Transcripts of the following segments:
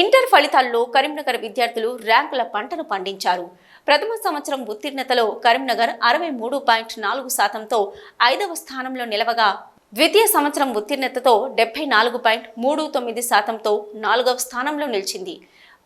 Inter ఫలితాల్లో కరీంనగర్ విద్యార్థులు ర్యాంకుల పంటను పండించారు. ప్రథమ సంవత్సరం ఉత్తీర్ణతలో కరీంనగర్ అరవై మూడు పాయింట్ నాలుగు శాతంతో ఐదవ స్థానంలో నిలవగా ద్వితీయ సంవత్సరం ఉత్తీర్ణతతో డెబ్బై నాలుగు పాయింట్ మూడు తొమ్మిది శాతంతో నాలుగవ స్థానంలో నిలిచింది.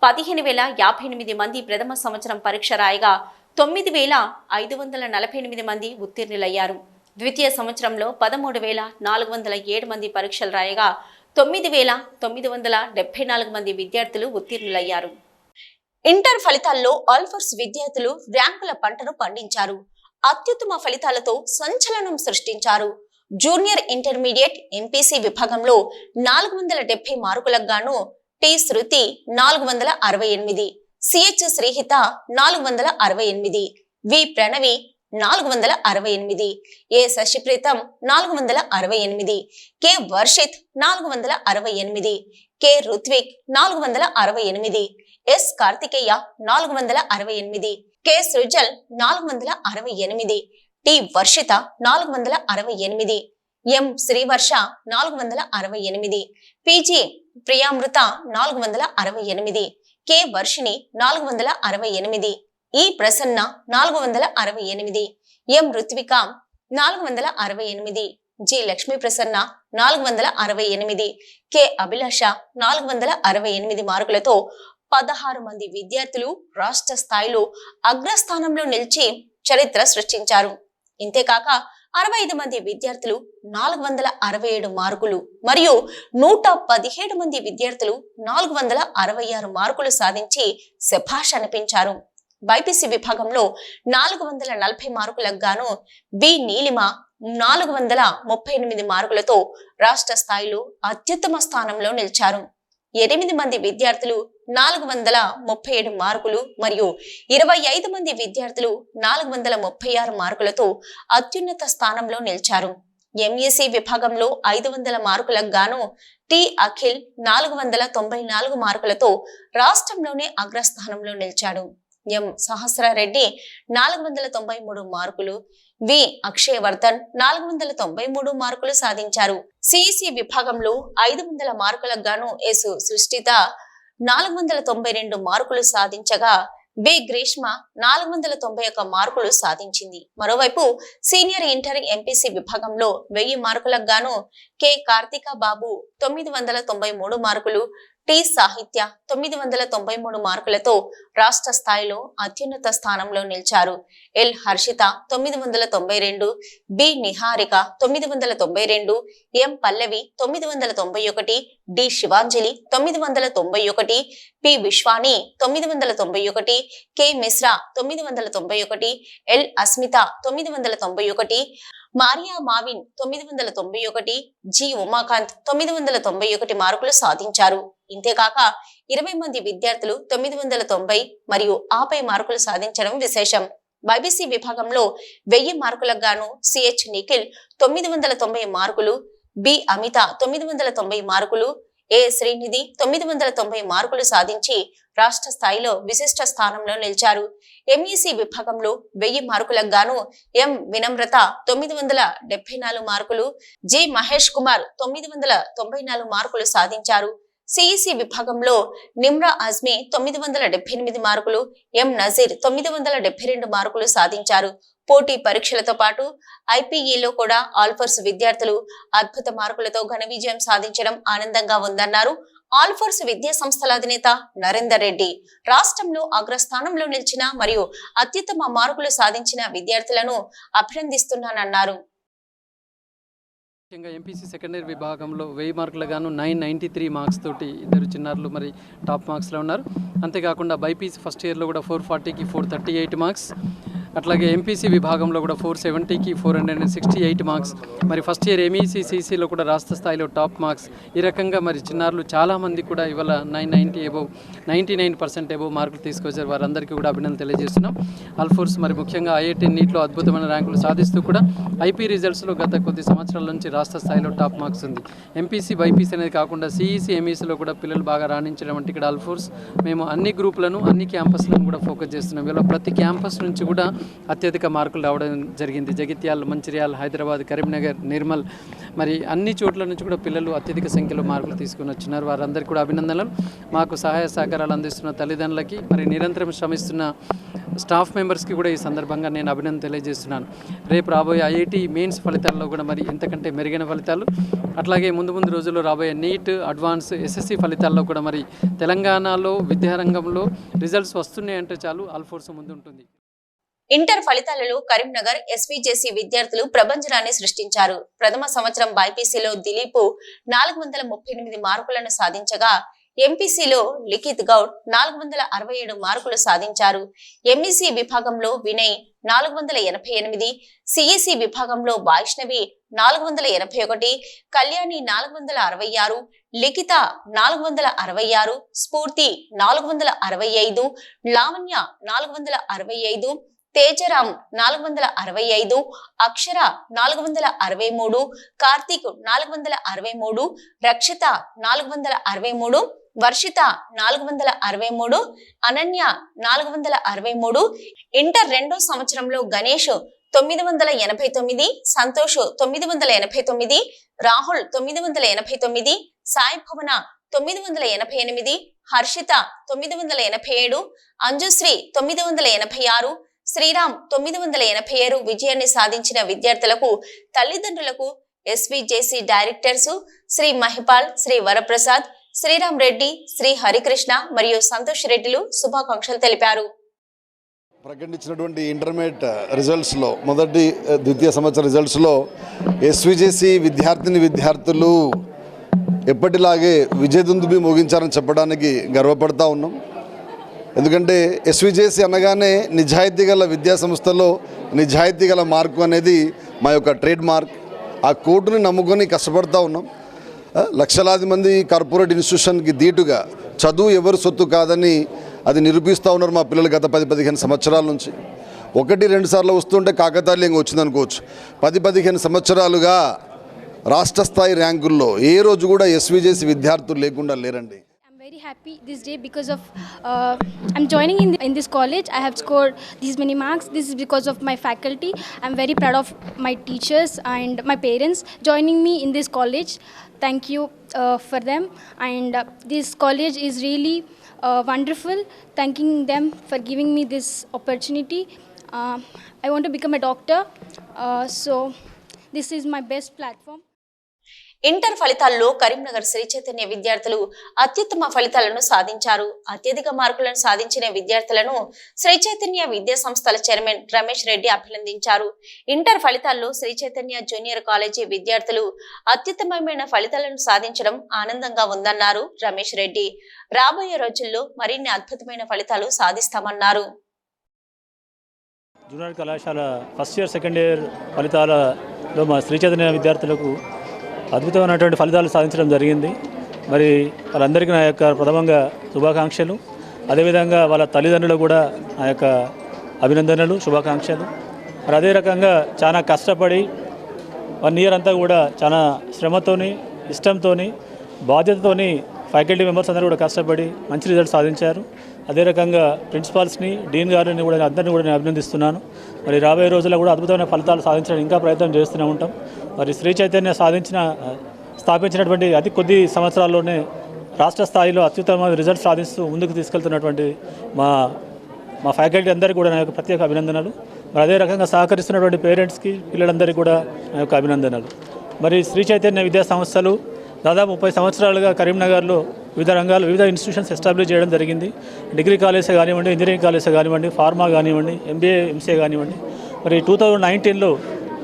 పదిహేను వేల యాభై ఎనిమిది మంది ప్రథమ సంవత్సరం పరీక్ష రాయగా తొమ్మిది వేల ఐదు వందల నలభై ఎనిమిది మంది ఉత్తీర్ణులయ్యారు. ద్వితీయ సంవత్సరంలో పదమూడు వేల నాలుగు వందల ఏడు మంది పరీక్షలు రాయగా తొమ్మిది వేల తొమ్మిది వందల డెబ్బై నాలుగు మంది విద్యార్థులు ఉత్తీర్ణులయ్యారు. ఇంటర్ ఫలితాల్లో ఆల్ఫర్స్ విద్యార్థులు ర్యాంకుల పంటను పండించారు. అత్యుత్తమ ఫలితాలతో సంచలనం సృష్టించారు. జూనియర్ ఇంటర్మీడియట్ ఎంపీసీ విభాగంలో నాలుగు వందల డెబ్బై మార్కులకు గాను టి శృతి నాలుగు వందల అరవై ఎనిమిది సిహెచ్ శ్రీహిత నాలుగు వందల అరవై ఎనిమిది వి ప్రణవి నాలుగు వందల అరవై ఎనిమిది ఏ శశిప్రీతం నాలుగు వందల అరవై ఎనిమిది కె వర్షిత్ నాలుగు వందల అరవై ఎనిమిది కె రుత్విక్ నాలుగు వందల అరవై ఎనిమిది ఎస్ కార్తికేయ నాలుగు వందల అరవై ఎనిమిది కె సృజల్ నాలుగు వందల అరవై ఎనిమిది టి వర్షిత నాలుగు వందల అరవై ఎనిమిది ఎం శ్రీవర్ష నాలుగు వందల అరవై ఎనిమిది పిజి ప్రియామృత నాలుగు వందల అరవై ఎనిమిది కె వర్షిణి నాలుగు వందల అరవై ఎనిమిది ఈ ప్రసన్న నాలుగు వందల అరవై ఎనిమిది. ఎం ఋత్విక నాలుగు వందల అరవై ఎనిమిది. జి లక్ష్మీ ప్రసన్న నాలుగు వందల అరవై ఎనిమిది. కె అభిలాష నాలుగు వందల అరవై ఎనిమిది మార్కులతో పదహారు మంది విద్యార్థులు రాష్ట్ర స్థాయిలో అగ్రస్థానంలో నిలిచి చరిత్ర సృష్టించారు. ఇంతేకాక అరవై ఐదు మంది విద్యార్థులు నాలుగు వందల అరవై ఏడు మార్కులు మరియు నూట పదిహేడు మంది విద్యార్థులు నాలుగు వందల అరవై ఆరు మార్కులు సాధించి శభాష్ అనిపించారు. బైపీసీ విభాగంలో నాలుగు వందల నలభై మార్కులకు గాను బి నీలిమ నాలుగు వందల ముప్పై ఎనిమిది మార్కులతో రాష్ట్ర స్థాయిలో అత్యుత్తమ స్థానంలో నిలిచారు. ఎనిమిది మంది విద్యార్థులు నాలుగు వందల ముప్పై ఏడు మార్కులు మరియు ఇరవై ఐదు మంది విద్యార్థులు నాలుగు వందల ముప్పై ఆరు మార్కులతో అత్యున్నత స్థానంలో నిలిచారు. ఎంఈసి విభాగంలో ఐదు వందల మార్కులకు గాను టి అఖిల్ నాలుగు వందల తొంభై నాలుగు మార్కులతో రాష్ట్రంలోనే అగ్రస్థానంలో నిలిచాడు. ఎం సహస్రారెడ్డి నాలుగు వందల తొంభై మూడు మార్కులు. వి. అక్షయవర్ధన్ నాలుగు వందల తొంభై మూడు మార్కులు సాధించారు. సిఇసి విభాగంలో ఐదు వందల మార్కులకు గాను ఎస్. సృష్టిత నాలుగు వందల తొంభై రెండు మార్కులు సాధించగా బి. గ్రీష్మ నాలుగు వందల తొంభై ఒక్క మార్కులు సాధించింది. మరోవైపు సీనియర్ ఇంటర్ ఎంపీసీ విభాగంలో వెయ్యి మార్కులకు గాను కె. కార్తిక బాబు తొమ్మిది వందల తొంభై మూడు మార్కులు టీ సాహిత్య తొమ్మిది వందల తొంభై మూడు మార్కులతో రాష్ట్ర స్థాయిలో అత్యున్నత స్థానంలో నిలిచారు. ఎల్ హర్షిత తొమ్మిది వందల తొంభై రెండు బి నిహారిక తొమ్మిది వందల తొంభై రెండు ఎం పల్లవి తొమ్మిది వందల తొంభై ఒకటి డి శివాంజలి తొమ్మిది వందల తొంభై ఒకటి పి విశ్వాని తొమ్మిది వందల తొంభై ఒకటి కె మిశ్రా తొమ్మిది వందల తొంభై ఒకటి ఎల్ అస్మిత తొమ్మిది వందల తొంభై ఒకటి మారియా మావిన్ తొమ్మిది వందల తొంభై ఒకటి జి ఉమాకాంత్ తొమ్మిది వందల తొంభై ఒకటి మార్కులు సాధించారు ఇంతేకాక ఇరవై మంది విద్యార్థులు తొమ్మిది వందల తొంభై మరియు ఆపై మార్కులు సాధించడం విశేషం బైబీసీ విభాగంలో వెయ్యి మార్కులకు గాను సిహెచ్ నిఖిల్ తొమ్మిది వందల తొంభై మార్కులు బి అమిత తొమ్మిది వందల తొంభై మార్కులు ఏ శ్రీనిధి తొమ్మిది వందల తొంభై మార్కులు సాధించి రాష్ట్ర స్థాయిలో విశిష్ట స్థానంలో నిలిచారు. ఎంఈసి విభాగంలో వెయ్యి మార్కులకు గాను ఎం వినమ్రత తొమ్మిది వందల డెబ్బై నాలుగు మార్కులు జి మహేష్ కుమార్ తొమ్మిది వందల తొంభై నాలుగు మార్కులు సాధించారు. సిఈసి విభాగంలో నిమ్రా అజ్మీ తొమ్మిది వందల డెబ్బై ఎనిమిది మార్కులు ఎం నజీర్ తొమ్మిది వందల డెబ్బై రెండు మార్కులు సాధించారు. పోటీ పరీక్షలతో పాటు ఐపీఈలో కూడా ఆల్ఫర్స్ విద్యార్థులు అద్భుత మార్కులతో ఘన విజయం సాధించడం ఆనందంగా ఉందన్నారు. ఆల్ఫోర్స్ విద్యా సంస్థల అధినేత నరేందర్ రెడ్డి రాష్ట్రంలో అగ్రస్థానంలో నిలిచిన మరియు అత్యుత్తమ మార్కులు సాధించిన విద్యార్థులను అభినందిస్తున్నానన్నారు. ముఖ్యంగా ఎంపీసీ సెకండ్ ఇయర్ విభాగంలో వెయ్యి మార్కులు గాను నైన్ నైంటీ త్రీ మార్క్స్ తోటి ఇద్దరు చిన్నారులు మరి టాప్ మార్క్స్లో ఉన్నారు. అంతేకాకుండా బైపీసీ ఫస్ట్ ఇయర్లో కూడా ఫోర్ ఫార్టీకి ఫోర్ థర్టీ ఎయిట్ మార్క్స్. అట్లాగే ఎంపీసీ విభాగంలో కూడా four సెవెంటీకి four hundred and sixty eight marks మరి ఫస్ట్ ఇయర్ ఎంఈసీసీసీలో కూడా రాష్ట్ర స్థాయిలో టాప్ మార్క్స్ ఈ రకంగా మరి చిన్నారులు చాలామంది కూడా ఇవాళ nine ninety above ninety nine percent above మార్కులు తీసుకొచ్చారు. వారందరికీ కూడా అభినందన తెలియజేస్తున్నాం. అల్ఫోర్స్ మరి ముఖ్యంగా ఐఐటి నీట్లో అద్భుతమైన ర్యాంకులు సాధిస్తూ కూడా ఐపీ రిజల్ట్స్లో గత కొద్ది సంవత్సరాల నుంచి రాష్ట్ర స్థాయిలో టాప్ మార్క్స్ ఉంది. ఎంపీసీ బైపీసీ అనేది కాకుండా సిఈసీ ఎంఈసీలో కూడా పిల్లలు బాగా రాణించడం వంటి ఇక్కడ అల్ఫోర్స్ మేము అన్ని గ్రూపులను అన్ని క్యాంపస్లను కూడా ఫోకస్ చేస్తున్నాం. ఇలా ప్రతి క్యాంపస్ నుంచి కూడా అత్యధిక మార్కులు రావడం జరిగింది. జగిత్యాల మంచిర్యాల హైదరాబాద్ కరీంనగర్ నిర్మల్ మరి అన్ని చోట్ల నుంచి కూడా పిల్లలు అత్యధిక సంఖ్యలో మార్కులు తీసుకుని వచ్చినారు. వారందరికీ కూడా అభినందనలు. మాకు సహాయ సహకారాలు అందిస్తున్న తల్లిదండ్రులకి మరి నిరంతరం శ్రమిస్తున్న స్టాఫ్ మెంబర్స్కి కూడా ఈ సందర్భంగా నేను అభినందన తెలియజేస్తున్నాను. రేపు రాబోయే ఐఐటి మెయిన్స్ ఫలితాల్లో కూడా మరి ఎంతకంటే మెరుగైన ఫలితాలు అట్లాగే ముందు ముందు రోజుల్లో రాబోయే నీట్ అడ్వాన్స్ ఎస్ఎస్సి ఫలితాల్లో కూడా మరి తెలంగాణలో విద్యారంగంలో రిజల్ట్స్ వస్తున్నాయంటే చాలు. ఆల్ఫోర్స్ ముందు ఉంటుంది ఇంటర్ ఫలితాలలో కరీంనగర్ ఎస్వీజేసీ విద్యార్థులు ప్రభంజనాన్ని సృష్టించారు. ప్రథమ సంవత్సరం బైపీసీలో దిలీప్ నాలుగు వందల ముప్పై ఎనిమిది మార్కులను సాధించగా ఎంపీసీలో లిఖిత్ గౌడ్ నాలుగు వందల అరవై ఏడు మార్కులు సాధించారు. ఎంఈసీ విభాగంలో వినయ్ నాలుగు వందల ఎనభై ఎనిమిది సిఈసి విభాగంలో వైష్ణవి నాలుగు వందల ఎనభై ఒకటి కళ్యాణి నాలుగు వందల అరవై ఆరు లిఖిత నాలుగు వందల అరవై ఆరు స్ఫూర్తి నాలుగు వందల అరవై ఐదు లావణ్య నాలుగు వందల అరవై ఐదు తేజరాం నాలుగు వందల అరవై ఐదు అక్షర నాలుగు వందల అరవై మూడు కార్తీక్ నాలుగు వందల అరవై మూడు రక్షిత నాలుగు వందల అరవై మూడు వర్షిత నాలుగు వందల అరవై మూడు అనన్య నాలుగు వందల అరవై మూడు ఇంటర్ రెండో సంవత్సరంలో గణేష్ తొమ్మిది వందల ఎనభై తొమ్మిది సంతోష్ తొమ్మిది వందల ఎనభై తొమ్మిది రాహుల్ తొమ్మిది వందల ఎనభై తొమ్మిది సాయి భవన తొమ్మిది వందల ఎనభై ఎనిమిది హర్షిత తొమ్మిది వందల ఎనభై ఏడు అంజుశ్రీ తొమ్మిది వందల ఎనభై ఆరు శ్రీరామ్ తొమ్మిది వందల ఎనభై ఏడు విజయాన్ని సాధించిన విద్యార్థులకు తల్లిదండ్రులకు ఎస్విజేసి డైరెక్టర్స్ శ్రీ మహిపాల్ శ్రీ వరప్రసాద్ శ్రీరామ్ రెడ్డి శ్రీ హరికృష్ణ మరియు సంతోష్ రెడ్డిలు శుభాకాంక్షలు తెలిపారు. ప్రకటించినటువంటి ఇంటర్మీడియట్ రిజల్ట్స్లో మొదటి ద్వితీయ సంవత్సర రిజల్ట్స్లో ఎస్విజేసి విద్యార్థిని విద్యార్థులు ఎప్పటిలాగే విజయదుందుబి ముగించారని చెప్పడానికి గర్వపడతా ఉన్నాం. ఎందుకంటే ఎస్విజేసి అనగానే నిజాయితీ గల విద్యాసంస్థలో నిజాయితీ గల మార్కు అనేది మా యొక్క ట్రేడ్ మార్క్. ఆ కోర్టుని నమ్ముకొని కష్టపడతా ఉన్నాం. లక్షలాది మంది కార్పొరేట్ ఇన్స్టిట్యూషన్కి ధీటుగా చదువు ఎవరు సొత్తు కాదని అది నిరూపిస్తూ ఉన్నారు మా పిల్లలు గత పది పదిహేను సంవత్సరాల నుంచి. ఒకటి రెండు సార్లు వస్తుంటే కాకతాళీయంగా వచ్చిందనుకోవచ్చు. పది పదిహేను సంవత్సరాలుగా రాష్ట్ర స్థాయి ర్యాంకుల్లో ఏ రోజు కూడా ఎస్విజేసి విద్యార్థులు లేకుండా లేరండి. Very happy this day because of uh, I'm joining in, in this college. I have scored these many marks. This is because of my faculty. I'm very proud of my teachers and my parents joining me in this college. Thank you uh, for them. And uh, this college is really uh, wonderful. Thanking them for giving me this opportunity. Uh, I want to become a doctor. Uh, so this is my best platform. Inter ఫలితాల్లో కరీంనగర్ శ్రీ చైతన్య విద్యార్థులు అత్యుత్తమ ఫలితాలను సాధించారు. అత్యధిక మార్కులను సాధించిన విద్యార్థులను శ్రీ చైతన్య విద్యా సంస్థల చైర్మన్ రమేష్ రెడ్డి అభినందించారు. ఇంటర్ ఫలితాల్లో శ్రీ చైతన్య జూనియర్ కాలేజీ విద్యార్థులు అత్యుత్తమమైన ఫలితాలను సాధించడం ఆనందంగా ఉందన్నారు రమేష్ రెడ్డి. రాబోయే రోజుల్లో మరిన్ని అద్భుతమైన ఫలితాలు సాధిస్తామన్నారు. జూనియర్ కళాశాల ఫస్ట్ ఇయర్ సెకండ్ ఇయర్ ఫలితాలలో మా శ్రీ చైతన్య విద్యార్థులకు అద్భుతమైనటువంటి ఫలితాలు సాధించడం జరిగింది. మరి వాళ్ళందరికీ నా యొక్క ప్రథమంగా శుభాకాంక్షలు. అదేవిధంగా వాళ్ళ తల్లిదండ్రులు కూడా నా యొక్క అభినందనలు శుభాకాంక్షలు. మరి అదే రకంగా చాలా కష్టపడి వన్ ఇయర్ అంతా కూడా చాలా శ్రమతోని ఇష్టంతోని బాధ్యతతోని ఫ్యాకల్టీ మెంబర్స్ అందరూ కూడా కష్టపడి మంచి రిజల్ట్ సాధించారు. అదే రకంగా ప్రిన్సిపాల్స్ని డీన్ గారిని కూడా అందరినీ కూడా నేను అభినందిస్తున్నాను. మరి రాబోయే రోజుల్లో కూడా అద్భుతమైన ఫలితాలు సాధించడానికి ఇంకా ప్రయత్నం చేస్తూనే ఉంటాం. మరి శ్రీ చైతన్య సాధించిన స్థాపించినటువంటి అతి కొద్ది సంవత్సరాల్లోనే రాష్ట్ర స్థాయిలో అత్యుత్తమ రిజల్ట్స్ సాధిస్తూ ముందుకు తీసుకెళ్తున్నటువంటి మా మా ఫ్యాకల్టీ అందరికీ కూడా నా యొక్క ప్రత్యేక అభినందనలు. మరి అదే రకంగా సహకరిస్తున్నటువంటి పేరెంట్స్కి పిల్లలందరికీ కూడా నా యొక్క అభినందనలు. మరి శ్రీ చైతన్య విద్యా సంస్థలు దాదాపు ముప్పై సంవత్సరాలుగా కరీంనగర్లో వివిధ రంగాలు వివిధ ఇన్స్టిట్యూషన్స్ ఎస్టాబ్లిష్ చేయడం జరిగింది. డిగ్రీ కాలేజే కానివ్వండి ఇంజనీరింగ్ కాలేజే కానివ్వండి ఫార్మా కానివ్వండి ఎంబీఏ ఎంసీఏ కానివ్వండి. మరి టూ థౌజండ్ నైన్టీన్లో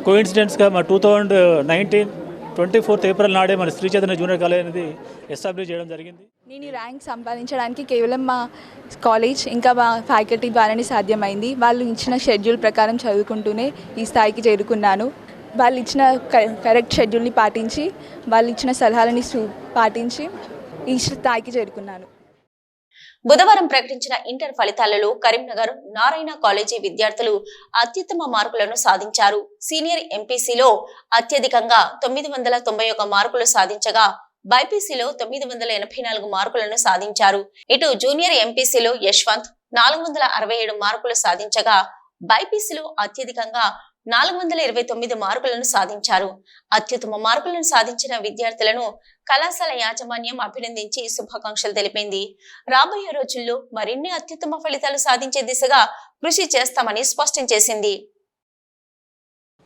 కోయిన్సిడెంట్స్గా మా two thousand nineteen twenty fourth April నాడే మన శ్రీ చైతన్య జూనియర్ కాలేజ్ అనేది ఎస్టాబ్లిష్ చేయడం జరిగింది. నేను ఈ ర్యాంక్ సంపాదించడానికి కేవలం మా కాలేజ్ ఇంకా మా ఫ్యాకల్టీ ద్వారానే సాధ్యమైంది. వాళ్ళు ఇచ్చిన షెడ్యూల్ ప్రకారం చదువుకుంటూనే ఈ స్థాయికి చేరుకున్నాను. వాళ్ళు ఇచ్చిన క- కరెక్ట్ షెడ్యూల్ని పాటించి వాళ్ళు ఇచ్చిన సలహాలని పాటించి ఈ స్థాయికి చేరుకున్నాను. బుధవారం ప్రకటించిన ఇంటర్ ఫలితాలలో కరీంనగర్ నారాయణ కాలేజీ విద్యార్థులు అత్యుత్తమ మార్కులను సాధించారు. సీనియర్ ఎంపీసీలో అత్యధికంగా తొమ్మిది వందల తొంభై ఒక మార్కులు సాధించగా బైపీసీలో తొమ్మిది వందల ఎనభై నాలుగు మార్కులను సాధించారు. ఇటు జూనియర్ ఎంపీసీలో యశ్వంత్ నాలుగు వందల అరవై ఏడు మార్కులు సాధించగా బైపీసీలో అత్యధికంగా నాలుగు వందల ఇరవై తొమ్మిది మార్కులను సాధించారు. అత్యుత్తమ మార్కులను సాధించిన విద్యార్థులను కళాశాల యాజమాన్యం అభినందించి శుభాకాంక్షలు తెలిపింది. రాబోయే రోజుల్లో మరిన్ని అత్యుత్తమ ఫలితాలు సాధించే దిశగా కృషి చేస్తామని స్పష్టం చేసింది.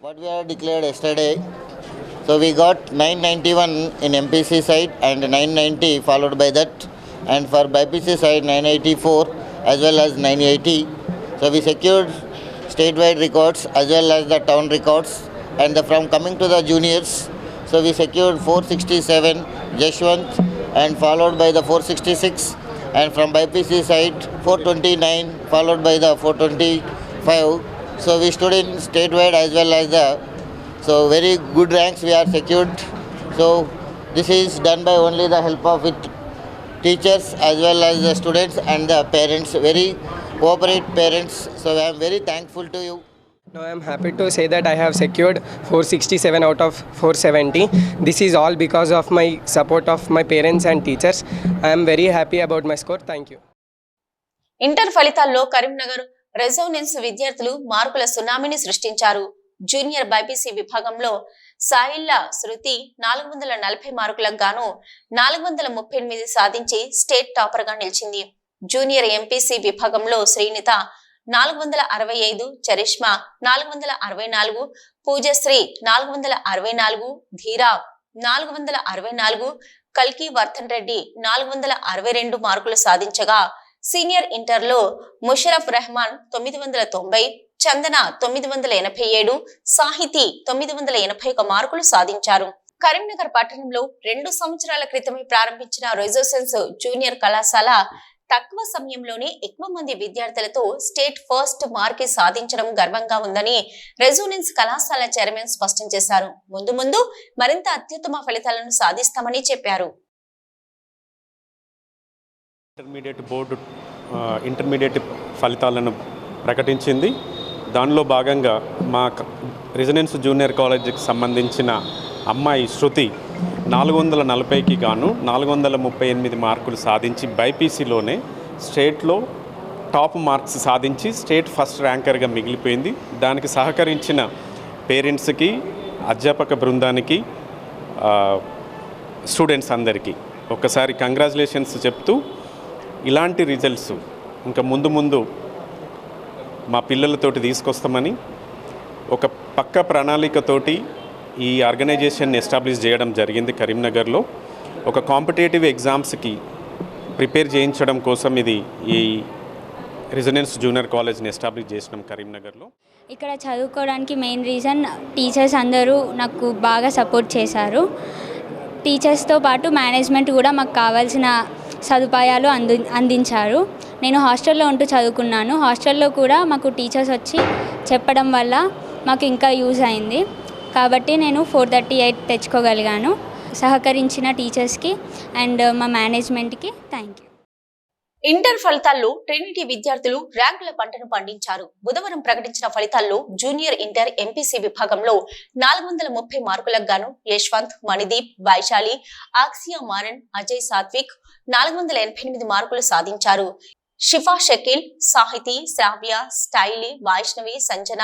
What we have declared yesterday, so we got 991 in MPC side and 990 followed by that, and for BIPC side 984 as well as 980. So we secured statewide records as well as the town records, and the, from coming to the juniors, so we secured 467 Jashwant and followed by the 466, and from BIPC side 429 followed by the 425. So we stood in statewide as well as the so very good ranks we are secured. So this is done by only the help of with teachers as well as the students and the parents. Very cooperate parents. So I am very thankful to you. Now I am happy to say that I have secured 467 out of 470. This is all because of my support of my parents and teachers. I am very happy about my score. Thank you. Inter ఫలితాల్లో Karimnagar Resonance విద్యార్థులు మార్కుల సునామీని సృష్టించారు junior BiPC విభాగంలో సాయిల్లా శృతి నాలుగు వందల నలభై మార్కులకు గాను నాలుగు వందల ముప్పై ఎనిమిది సాధించి స్టేట్ టాపర్గా నిలిచింది జూనియర్ ఎంపీసీ విభాగంలో శ్రీనిత నాలుగు వందల అరవై ఐదు చరిష్మా నాలుగు వందల అరవై నాలుగు పూజశ్రీ నాలుగు వందల అరవై నాలుగు ధీరా నాలుగు వందల అరవై నాలుగు కల్కి వర్ధన్ రెడ్డి నాలుగు వందల అరవై రెండు మార్కులు సాధించగా సీనియర్ ఇంటర్లో ముషరఫ్ రెహమాన్ తొమ్మిది వందల తొంభై చందన తొమ్మిది వందల ఎనభై ఏడు సాహితీ తొమ్మిది వందల ఎనభై ఒక మార్కులు సాధించారు. కరీంనగర్ పట్టణంలో రెండు సంవత్సరాల క్రితమే ప్రారంభించిన రెజోసెన్స్ జూనియర్ కళాశాల తక్కువ సమయంలోనే ఎక్కువ మంది విద్యార్థులతో స్టేట్ ఫస్ట్ మార్క్ సాధించడం గర్వంగా ఉందని రెజోనెన్స్ కళాశాల చైర్మన్ స్పష్టం చేశారు. ముందు ముందు మరింత అత్యుత్తమ ఫలితాలను సాధిస్తామని చెప్పారు. ఇంటర్మీడియట్ బోర్డు ఇంటర్మీడియట్ ఫలితాలను ప్రకటించింది. దానిలో భాగంగా మా క- రెసిడెన్స్ జూనియర్ కాలేజీకి సంబంధించిన అమ్మాయి శృతి నాలుగు వందల నలభైకి గాను నాలుగు వందల ముప్పై ఎనిమిది మార్కులు సాధించి బైపీసీలోనే స్టేట్లో టాప్ మార్క్స్ సాధించి స్టేట్ ఫస్ట్ ర్యాంకర్గా మిగిలిపోయింది. దానికి సహకరించిన పేరెంట్స్కి అధ్యాపక బృందానికి స్టూడెంట్స్ అందరికీ ఒక్కసారి కంగ్రాచులేషన్స్ చెప్తూ ఇలాంటి రిజల్ట్స్ ఇంకా ముందు ముందు మా పిల్లలతోటి తీసుకొస్తామని ఒక పక్క ప్రణాళికతోటి ఈ ఆర్గనైజేషన్ ఎస్టాబ్లిష్ చేయడం జరిగింది కరీంనగర్లో. ఒక కాంపిటేటివ్ ఎగ్జామ్స్కి ప్రిపేర్ చేయించడం కోసం ఇది ఈ రెసిడెన్స్ జూనియర్ కాలేజ్ని ఎస్టాబ్లిష్ చేసినాం కరీంనగర్లో. ఇక్కడ చదువుకోవడానికి మెయిన్ రీజన్ టీచర్స్ అందరూ నాకు బాగా సపోర్ట్ చేశారు. టీచర్స్తో పాటు మేనేజ్మెంట్ కూడా మాకు కావాల్సిన సదుపాయాలు అంది అందించారు. నేను హాస్టల్లో ఉంటూ చదువుకున్నాను. హాస్టల్లో కూడా మాకు టీచర్స్ వచ్చి చెప్పడం వల్ల మాకు ఇంకా యూజ్ అయింది. కాబట్టి నేను ఫోర్ థర్టీ ఎయిట్ తెచ్చుకోగలిగాను. సహకరించిన టీచర్స్కి అండ్ మా మేనేజ్మెంట్కి థ్యాంక్ యూ. ఇంటర్ ఫలితాల్లో ట్రినిటీ విద్యార్థులు ర్యాంకుల పంటను పండించారు. బుధవారం ప్రకటించిన ఫలితాల్లో జూనియర్ ఇంటర్ ఎంపీసీ విభాగంలో నాలుగు వందల ముప్పై మార్కులకు గాను యశ్వంత్ మణిదీప్ వైశాలి ఆక్సియా మారన్ అజయ్ సాత్విక్ నాలుగు వందల ఎనభై ఎనిమిది మార్కులు సాధించారు. షిఫా షకీల్ సాహితీ శ్రావ్య స్టైలి వైష్ణవి సంజన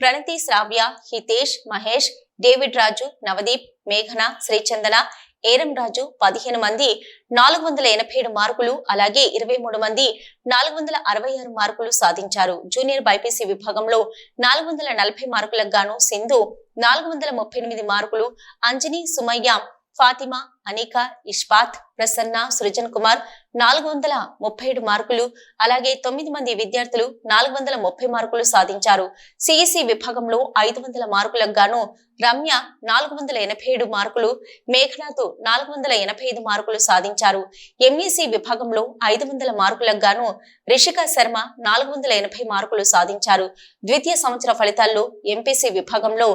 ప్రణతి శ్రావ్య హితేష్ మహేష్ డేవిడ్ రాజు నవదీప్ మేఘన శ్రీచందన ఏరం రాజు పదిహేను మంది నాలుగు వందల ఎనభై ఏడు మార్కులు అలాగే ఇరవై మూడు మంది నాలుగు వందల అరవై ఆరు మార్కులు సాధించారు. జూనియర్ బైపీసీ విభాగంలో నాలుగు వందల నలభై మార్కులకు గాను సింధు నాలుగు వందల ముప్పై ఎనిమిది మార్కులు అంజని సుమయ్య ఫాతిమా అనిక ఇష్పాత్ ప్రసన్న సృజన్ కుమార్ నాలుగు వందల ముప్పై ఏడు మార్కులు అలాగే తొమ్మిది మంది విద్యార్థులు నాలుగు వందల ముప్పై మార్కులు సాధించారు. సిఈసి విభాగంలో ఐదు వందల మార్కులకు గాను రమ్య నాలుగు వందల ఎనభై ఏడు మార్కులు మేఘనాథ్ నాలుగు వందల ఎనభై ఐదు మార్కులు సాధించారు. ఎంఈసి విభాగంలో ఐదు వందల మార్కులకు గాను రిషిక శర్మ నాలుగు వందల ఎనభై మార్కులు సాధించారు. ద్వితీయ సంవత్సర ఫలితాల్లో ఎంపీసీ విభాగంలో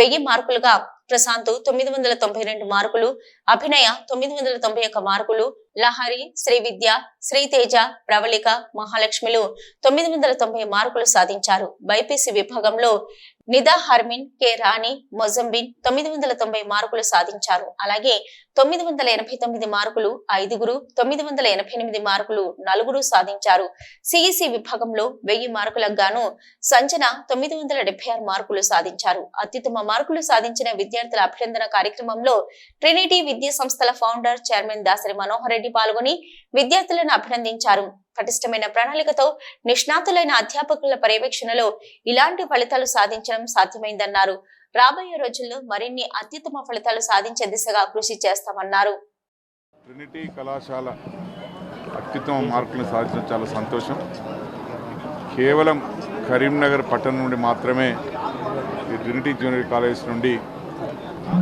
వెయ్యి మార్కులుగా ప్రశాంత్ తొమ్మిది వందల తొంభై రెండు మార్కులు అభినయ తొమ్మిది వందల తొంభై ఒక్క మార్కులు లహరి శ్రీ విద్య శ్రీతేజ ప్రవళిక మహాలక్ష్మిలు తొమ్మిది వందల తొంభై మార్కులు సాధించారు. బైపీసీ విభాగంలో నిదా హర్మిన్ కె రాణి మొజంబిన్ తొమ్మిది వందల తొంభై మార్కులు సాధించారు. అలాగే తొమ్మిది వందల ఎనభై తొమ్మిది మార్కులు ఐదుగురు తొమ్మిది వందల ఎనభై ఎనిమిది మార్కులు నలుగురు సాధించారు. సిఈసి విభాగంలో వెయ్యి మార్కులకు గాను సంజన తొమ్మిది వందల డెబ్బై ఆరు మార్కులు సాధించారు. అత్యుత్తమ మార్కులు సాధించిన విద్యార్థుల అభినందన కార్యక్రమంలో ట్రినిటీ విద్యా సంస్థల ఫౌండర్ చైర్మన్ దాసరి మనోహర్ రెడ్డి పాల్గొని విద్యార్థులను అభినందించారు. పటిష్టమైన ప్రణాళికతో నిష్ణాతులైన అధ్యాపకుల పర్యవేక్షణలో ఇలాంటి ఫలితాలు సాధించడం సాధ్యమైందన్నారు. రాబోయే రోజుల్లో మరిన్ని అత్యుత్తమ ఫలితాలు సాధించే దిశగా కృషి చేస్తామన్నారు. ట్రినిటీ కళాశాల అత్యుత్తమ మార్కులను సాధించడం చాలా సంతోషం. కేవలం కరీంనగర్ పట్టణం నుండి మాత్రమే ఈ ట్రినిటీ జూనియర్ కాలేజ్ నుండి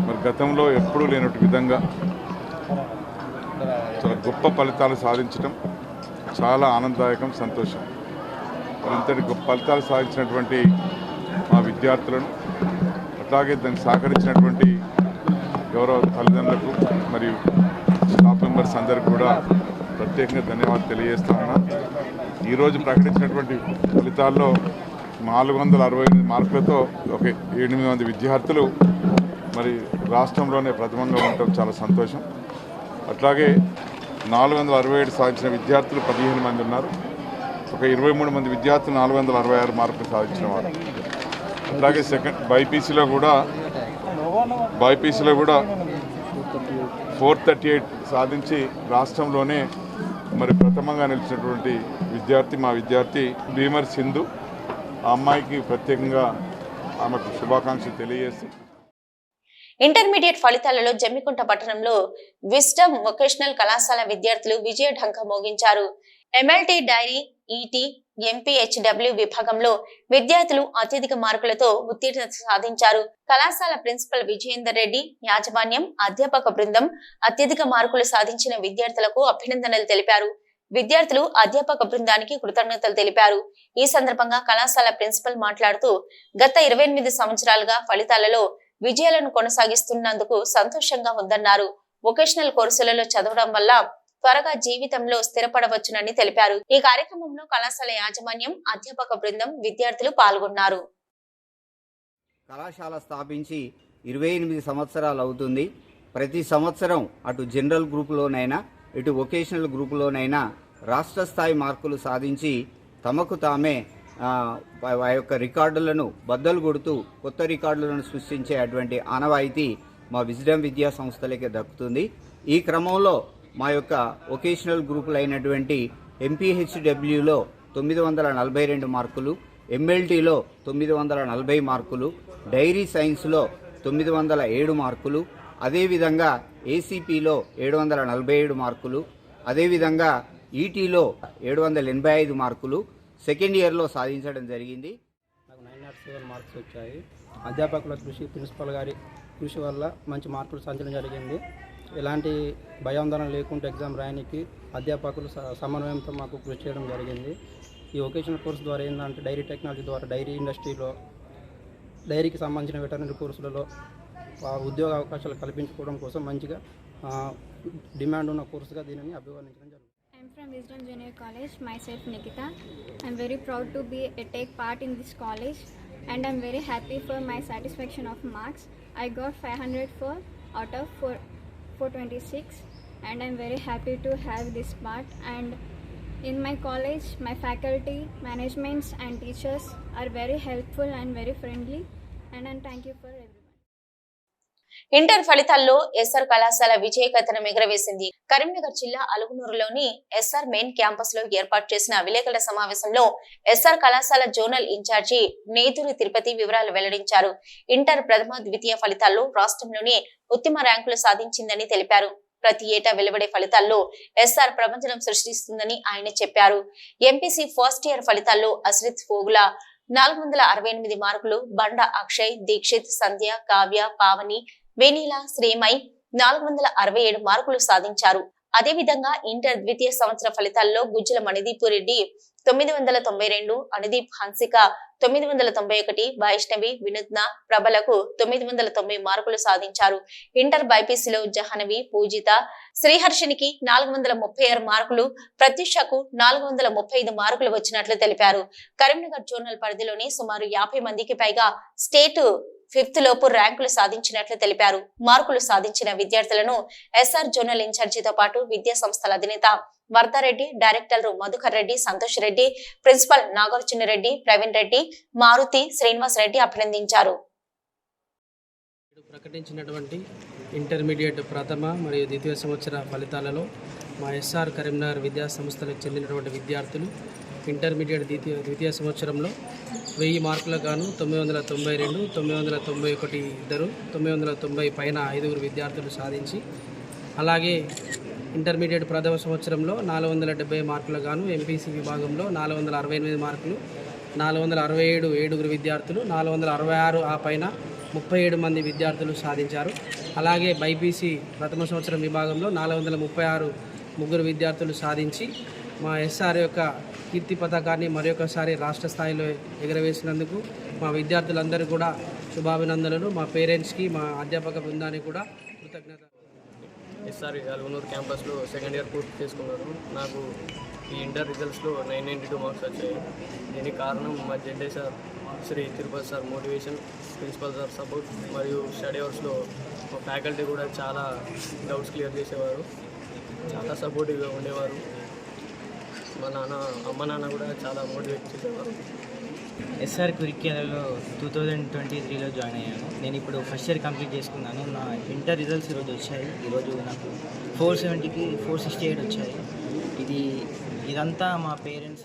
మరి గతంలో ఎప్పుడూ లేనట్టు విధంగా గొప్ప ఫలితాలు సాధించడం చాలా ఆనందదాయకం సంతోషం. ఇంతటి గొప్ప ఫలితాలు సాధించినటువంటి మా విద్యార్థులను అట్లాగే దానికి సహకరించినటువంటి గౌరవ తల్లిదండ్రులకు మరియు స్టాఫ్ మెంబర్స్ అందరికి కూడా ప్రత్యేకంగా ధన్యవాదాలు తెలియజేస్తా ఉన్నా ఈరోజు ప్రకటించినటువంటి ఫలితాల్లో నాలుగు వందల అరవై ఎనిమిది మార్కులతో ఒక ఎనిమిది మంది విద్యార్థులు మరి రాష్ట్రంలోనే ప్రథమంగా ఉండటం చాలా సంతోషం. అట్లాగే నాలుగు వందల అరవై ఏడు సాధించిన విద్యార్థులు పదిహేను మంది ఉన్నారు. ఒక ఇరవై మూడు మంది విద్యార్థులు నాలుగు వందల అరవై ఆరు మార్కులు సాధించిన వారు. అలాగే సెకండ్ బైపీసీలో కూడా బైపీసీలో కూడా ఫోర్ థర్టీ ఎయిట్ సాధించి రాష్ట్రంలోనే మరి ప్రథమంగా నిలిచినటువంటి విద్యార్థి మా విద్యార్థి భీమర్ సింధు. ఆ అమ్మాయికి ప్రత్యేకంగా ఆమెకు శుభాకాంక్షలు తెలియజేస్తూ ఇంటర్మీడియట్ ఫలితాలలో జమ్మికుంట పట్టణంలో విస్డమ్ వొకేషనల్ కళాశాల విద్యార్థులు విజయ ఢంక మోగించారు. ఎమ్మెల్టీ డైరీ ఈటీ ఎంపీహెచ్డబ్ల్యూ విభాగంలో విద్యార్థులు అత్యధిక మార్కులతో ఉత్తీర్ణత సాధించారు. కళాశాల ప్రిన్సిపల్ విజయేందర్ రెడ్డి యాజమాన్యం అధ్యాపక బృందం అత్యధిక మార్కులు సాధించిన విద్యార్థులకు అభినందనలు తెలిపారు. విద్యార్థులు అధ్యాపక బృందానికి కృతజ్ఞతలు తెలిపారు. ఈ సందర్భంగా కళాశాల ప్రిన్సిపల్ మాట్లాడుతూ గత ఇరవై ఎనిమిది సంవత్సరాలుగా ఫలితాలలో విజయాలను కొనసాగిస్తున్నందుకు సంతోషంగా ఉందన్నారు. వొకేషనల్ కోర్సులలో చదవడం వల్ల త్వరగా జీవితంలో స్థిరపడవచ్చునని తెలిపారు. ఈ కార్యక్రమంలో కళాశాల యాజమాన్యం అధ్యాపక బృందం విద్యార్థులు పాల్గొన్నారు. కళాశాల స్థాపించి ఇరవై ఎనిమిది సంవత్సరాలు అవుతుంది. ప్రతి సంవత్సరం అటు జనరల్ గ్రూపులోనైనా ఇటు వొకేషనల్ గ్రూపులోనైనా రాష్ట్ర స్థాయి మార్కులు సాధించి తమకు తామే ఆ, యొక్క రికార్డులను బద్దలు కొడుతూ కొత్త రికార్డులను సృష్టించే అటువంటి ఆనవాయితీ మా విజ్డమ్ విద్యా సంస్థలకే దక్కుతుంది. ఈ క్రమంలో మా యొక్క వొకేషనల్ గ్రూపులైనటువంటి ఎంపీహెచ్డబ్ల్యూలో తొమ్మిది వందల నలభై రెండు మార్కులు ఎంఎల్టీలో తొమ్మిది వందల నలభై మార్కులు డైరీ సైన్స్లో తొమ్మిది వందల ఏడు మార్కులు అదేవిధంగా ఏసీపీలో ఏడు వందల నలభై ఏడు మార్కులు అదేవిధంగా ఈటీలో ఏడు వందల ఎనభై ఐదు మార్కులు సెకండ్ ఇయర్లో సాధించడం జరిగింది. నాకు నైన్ నాట్ సెవెన్ మార్క్స్ వచ్చాయి. అధ్యాపకుల కృషి ప్రిన్సిపల్ గారి కృషి వల్ల మంచి మార్కులు సాధించడం జరిగింది. ఎలాంటి భయాందోళన లేకుండా ఎగ్జామ్ రాయడానికి అధ్యాపకులు స- సమన్వయంతో మాకు కృషి చేయడం జరిగింది. ఈ వొకేషనల్ కోర్స్ ద్వారా ఏంటంటే డైరీ టెక్నాలజీ ద్వారా డైరీ ఇండస్ట్రీలో డైరీకి సంబంధించిన వెటర్నరీ కోర్సులలో ఉద్యోగ అవకాశాలు కల్పించుకోవడం కోసం మంచిగా డిమాండ్ ఉన్న కోర్సుగా దీనిని అభివర్ణించడం జరుగుతుంది. From Wisdom Junior College, myself Nikita. I'm very proud to be uh, take part in this college and I'm very happy for my satisfaction of marks. I got 504 out of 4, 426 and I'm very happy to have this part and in my college my faculty, managements and teachers are very helpful and very friendly and, and thank you for. Inter ఫలితాల్లో SR కళాశాల విజయకథనం ఎగరవేసింది. కరీంనగర్ జిల్లా అలుగునూరులోని SR main క్యాంపస్లో ఏర్పాటు చేసిన విలేకరుల సమావేశంలో SR కళాశాల జోనల్ ఇన్ఛార్జి నేతూరి తిరుపతి వివరాలు వెల్లడించారు. ఇంటర్ ప్రథమ ద్వితీయ ఫలితాల్లో రాష్ట్రంలోనే ఉత్తమ ర్యాంకులు సాధించిందని తెలిపారు. ప్రతి ఏటా వెలువడే ఫలితాల్లో ఎస్ఆర్ ప్రపంచం సృష్టిస్తుందని ఆయన చెప్పారు. ఎంపీసీ ఫస్ట్ ఇయర్ ఫలితాల్లో అశ్రిత్ ఫోగుల నాలుగు వందల అరవై ఎనిమిది మార్కులు బండ అక్షయ్ దీక్షిత్ సంధ్య కావ్య పావని వెనీలా శ్రీమై నాలుగు వందల అరవై ఏడు మార్కులు సాధించారు. అదేవిధంగా ఇంటర్ ద్వితీయ సంవత్సర ఫలితాల్లో గుజ్జల మణిదీపు రెడ్డి తొమ్మిది వందల తొంభై రెండు అనుదీప్ హన్సిక తొమ్మిది వందల తొంభై ఒకటి వైష్ణవి వినూత్న ప్రభలకు తొమ్మిది వందల తొంభై మార్కులు సాధించారు. ఇంటర్ బైపీసీలో జహనవి పూజిత శ్రీహర్షినికి నాలుగు వందల ముప్పై ఆరు మార్కులు ప్రత్యుషకు నాలుగు వందల ముప్పై ఐదు మార్కులు వచ్చినట్లు తెలిపారు. కరీంనగర్ జోనల్ పరిధిలోని సుమారు యాభై మందికి పైగా స్టేట్ ఫిఫ్త్ లోపు ర్యాంకులు సాధించినట్లు తెలిపారు. మార్కులు సాధించిన విద్యార్థులను ఎస్ఆర్ జోనల్ ఇన్ఛార్జితో పాటు విద్యా సంస్థల అధినేత వర్ధారెడ్డి డైరెక్టర్ మధుకర్ రెడ్డి సంతోష్ రెడ్డి ప్రిన్సిపల్ నాగార్జున రెడ్డి ప్రవీణ్ రెడ్డి మారుతి శ్రీనివాస్ రెడ్డి అభినందించారు. ప్రకటించినటువంటి ఇంటర్మీడియట్ ప్రథమ మరియు ద్వితీయ సంవత్సర ఫలితాలలో మా ఎస్ఆర్ కరీంనగర్ విద్యా సంస్థలకు చెందినటువంటి విద్యార్థులు ఇంటర్మీడియట్ ద్వితీయ ద్వితీయ సంవత్సరంలో వెయ్యి మార్కులకు గాను తొమ్మిది వందల తొంభై రెండు తొమ్మిది వందల తొంభై ఒకటి ఇద్దరు తొమ్మిది వందల తొంభై పైన ఐదుగురు విద్యార్థులు సాధించి అలాగే ఇంటర్మీడియట్ ప్రథమ సంవత్సరంలో నాలుగు వందల డెబ్బై మార్కులకు గాను ఎంపీసీ విభాగంలో నాలుగు వందల అరవై ఎనిమిది మార్కులు నాలుగు వందల అరవై ఏడు ఏడుగురు విద్యార్థులు నాలుగు వందల అరవై ఆరు ఆ పైన ముప్పై ఏడు మంది విద్యార్థులు సాధించారు. అలాగే బైపీసీ ప్రథమ సంవత్సరం విభాగంలో నాలుగు వందల ముప్పై ఆరు ముగ్గురు విద్యార్థులు సాధించి మా ఎస్ఆర్ యొక్క కీర్తి పథకాన్ని మరొకసారి రాష్ట్ర స్థాయిలో ఎగరవేసినందుకు మా విద్యార్థులందరూ కూడా శుభాభినందనలు. మా పేరెంట్స్కి మా అధ్యాపక బృందానికి కూడా కృతజ్ఞత ఎస్ఆర్ అల్వనూరు క్యాంపస్లో సెకండ్ ఇయర్ పూర్తి చేసుకున్నాను నాకు ఈ ఇంటర్ రిజల్ట్స్లో నైన్ నైంటీ టూ మార్క్స్ వచ్చాయి. దీనికి కారణం మా జెడ్డే sir Shri Tirupati sir motivation principal sir support మరియు స్టడీ అవర్స్లో మా ఫ్యాకల్టీ కూడా చాలా డౌట్స్ క్లియర్ చేసేవారు. చాలా సపోర్టివ్గా ఉండేవారు. మా నాన్న అమ్మ నాన్న కూడా చాలా మోటివేట్ చేసేవారు. ఎస్ఆర్ కురిక్యాలలో టూ థౌజండ్ ట్వంటీ త్రీలో జాయిన్ అయ్యాను. నేను ఇప్పుడు ఫస్ట్ ఇయర్ కంప్లీట్ చేసుకున్నాను. నా ఇంటర్ రిజల్ట్స్ ఈరోజు వచ్చాయి. ఈరోజు నాకు ఫోర్ సెవెంటీకి ఫోర్ సిక్స్టీ ఎయిట్ వచ్చాయి. ఇది ఇదంతా మా పేరెంట్స్